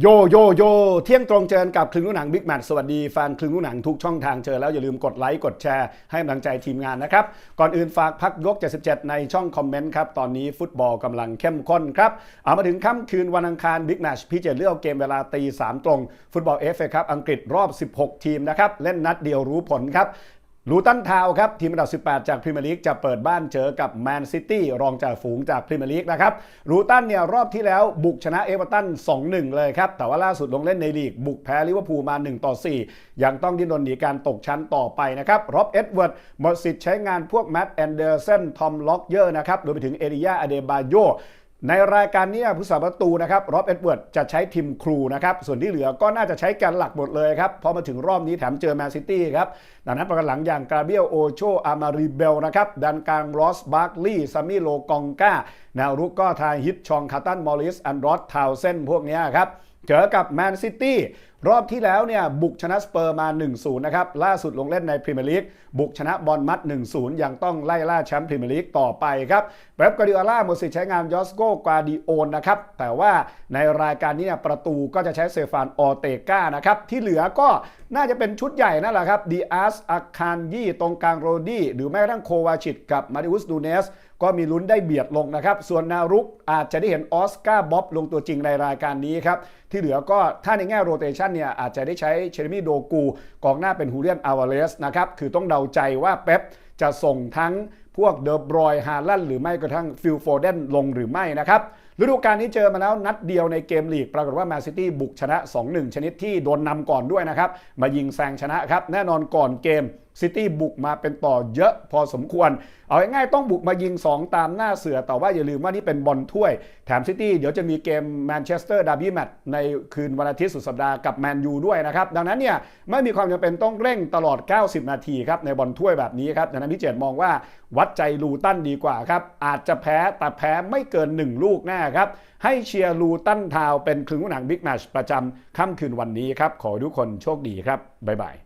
โยโยโยเที่ยงตรงเจอกับคลึงลูกหนังบิ๊กแมทสวัสดีแฟนคลึงลูกหนังทุกช่องทางเจอแล้วอย่าลืมกดไลค์กดแชร์ให้กำลังใจทีมงานนะครับ ก่อนอื่นฝากพักยก 77 ในช่องคอมเมนต์ครับ ตอนนี้ฟุตบอลกำลังเข้มข้นครับ เอามาถึงค่ำคืนวันอังคารบิ๊กแมทพี่เจเลือกเกมเวลาตีสามตรง ฟุตบอลเอฟเอครับอังกฤษรอบ 16 ทีมนะครับ เล่นนัดเดียวรู้ผลครับ ลูตันทาวครับ ทีมอันดับ 18 จากพรีเมียร์ลีกจะเปิดบ้านเจอกับแมนซิตี้รองจากฝูงจากพรีเมียร์ลีกนะครับลูตันเนี่ยรอบที่แล้วบุกชนะเอเวอร์ตัน 2-1 เลยครับ แต่ว่าล่าสุดลงเล่นในลีก บุกแพ้ลิเวอร์พูลมา 1-4 ยังต้องดิ้นรนหนีการตกชั้นต่อไปนะครับร็อบเอ็ดเวิร์ดหมดสิทธิ์ใช้งานพวกแมตต์แอนเดอร์สันทอมล็อกเยอร์นะครับรวมไปถึงเอริยาอเดบาโย ในรายการนี้ผู้สาประตูนะครับรอบเอ็ดเวิร์ดจะใช้ทีมครูนะครับ ส่วนที่เหลือก็น่าจะใช้การหลักหมดเลยครับ พอมาถึงรอบนี้แถมเจอแมนซิตี้ครับดังนั้นประกันหลังอย่างกราเบียลโอโชอามาริเบลนะครับดันกลางรอสบาร์คลีย์ซามิโลกองกาแนวรุกก็ทายฮิตชองคาตันมอริสอันรอสทาวเซนพวกนี้ครับ เจอกับแมนซิตี้รอบที่แล้วเนี่ยบุกชนะสเปอร์มา 1-0 นะครับ ล่าสุดลงเล่นในพรีเมียร์ลีกบุกชนะบอลมัด 1-0 ยังต้องไล่ล่าแชมป์พรีเมียร์ลีกต่อไปครับเป๊ปการ์ดิโอล่าหมดสิทธิ์ใช้งานยอสโกกวาดิโอนนะครับ แต่ว่าในรายการนี้เนี่ยประตูก็จะใช้เซฟานออเตกานะครับ ที่เหลือก็ น่าจะเป็นชุดใหญ่นั่นแหละครับดีอาสอาคารยี่ตรงกลางโรดี้หรือแม้กระทั่งโควาชิตกับมาริอุสดูเนส ก็มีลุ้นได้เบียดลงนะครับ ส่วนนารุกอาจจะได้เห็นออสการ์บ๊อบลงตัวจริงในรายการนี้ครับ ที่เหลือก็ถ้าในแง่โรเตชันเนี่ยอาจจะได้ใช้เชอร์มี่โดกูกองหน้าเป็นฮูเลียนอาวาเลสนะครับ คือต้องเดาใจว่าเป๊ปจะส่งทั้งพวกเดอบรอยฮาลันหรือไม่กระทั่งฟิลโฟเดนลงหรือไม่นะครับ ฤดูกาลนี้เจอมาแล้วนัดเดียวในเกมลีก ปรากฏว่าแมนซิตี้บุกชนะ 2-1 ชนิดที่โดนนำก่อนด้วยนะครับ มายิงแซงชนะครับ แน่นอนก่อนเกมซิตี้บุกมาเป็นต่อเยอะพอสมควร เอาง่ายๆต้องบุกมายิง 2 ตามหน้าเสือ แต่ว่าอย่าลืมว่านี่เป็นบอลถ้วย แถมซิตี้เดี๋ยวจะมีเกมแมนเชสเตอร์ดาร์บี้แมตช์ในคืนวันอาทิตย์สุดสัปดาห์กับแมนยูด้วยนะครับ ดังนั้นเนี่ยไม่มีความจำเป็นต้องเร่งตลอด 90 นาทีครับในบอลถ้วยแบบนี้ครับดังนั้นพี่เจตมองว่าวัดใจลูตันดีกว่าครับอาจจะแพ้แต่แพ้ไม่เกิน 1 ลูกแน่ครับให้เชียร์ลูตันทาวเป็นครึ่งหนังบิ๊กแมชประจำค่ำคืนวันนี้ครับขอทุกคนโชคดีครับบ๊ายบาย